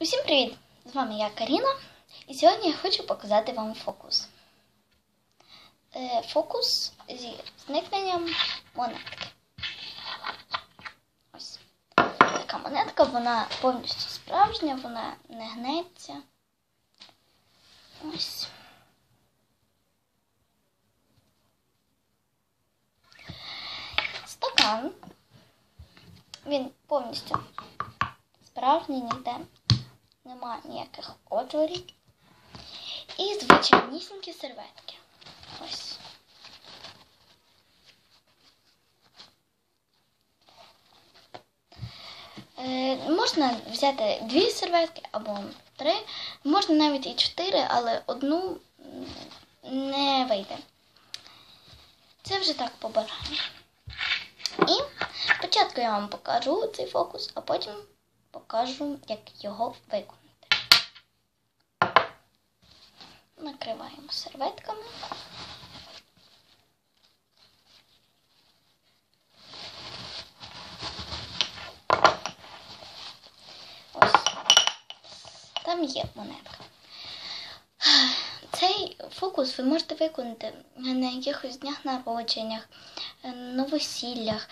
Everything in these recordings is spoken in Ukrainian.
Усім привіт! З вами я Каріна, і сьогодні я хочу показати вам фокус. Е, фокус зі зникненням монетки. Ось така монетка, вона повністю справжня, вона не гнеться. Ось. Стакан. Він повністю справжній ніде нема ніяких отворів. І звичайнісінькі серветки. Ось. Е, можна взяти дві серветки або три, можна навіть і чотири, але одну не вийде. Це вже так по. І спочатку я вам покажу цей фокус, а потім покажу, як його виконати. Накриваємо серветками. Ось. Там є монетка. Цей фокус ви можете виконати на якихось днях народженнях, новосіллях,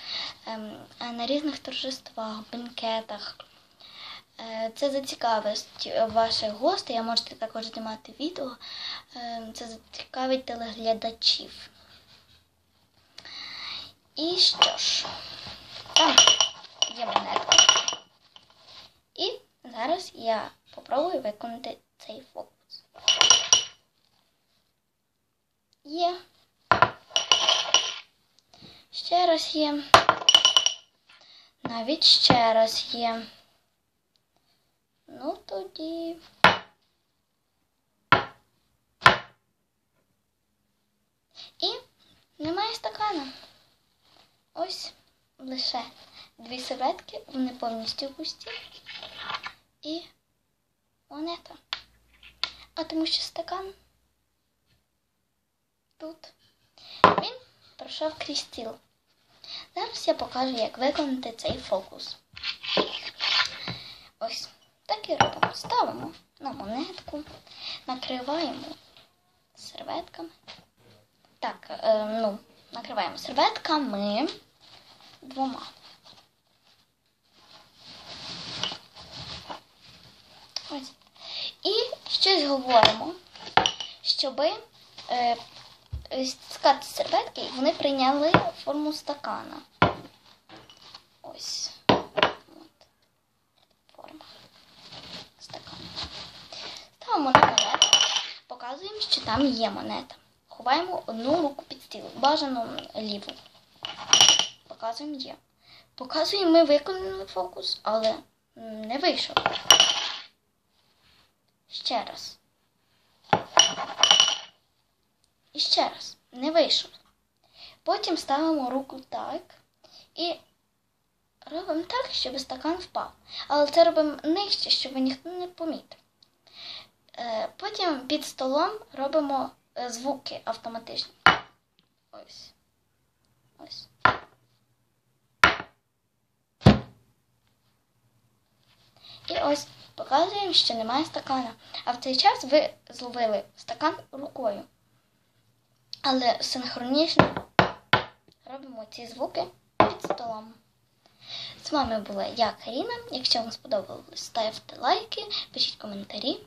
на різних торжествах, бенкетах. Це зацікавить ваших гостей, а можете також знімати відео. Це зацікавить телеглядачів. І що ж, там є монетка. І зараз я попробую виконати цей фокус. Є. Ще раз є. Навіть ще раз є. Ну тоді. І немає стакана. Ось лише дві серветки, вони повністю пусті. І монета. А тому що стакан тут. Він пройшов крізь стіл. Зараз я покажу, як виконати цей фокус. Робимо. Ставимо на монетку, накриваємо серветками. Так, е, ну, накриваємо серветками двома. Ось. І щось говоримо, щоб е, стискати серветки, вони прийняли форму стакана. Ось. Ставимо на монету, показуємо, що там є монета. Ховаємо одну руку під стіл, бажано ліву. Показуємо є. Показуємо, ми виконали фокус, але не вийшов. Ще раз. І ще раз. Не вийшов. Потім ставимо руку так і робимо так, щоб стакан впав. Але це робимо нижче, щоб ніхто не помітив. Потім під столом робимо звуки автоматичні. Ось. Ось. І ось показуємо, що немає стакана. А в цей час ви зловили стакан рукою. Але синхронічно робимо ці звуки під столом. З вами була я, Каріна. Якщо вам сподобалось, ставте лайки, пишіть коментарі.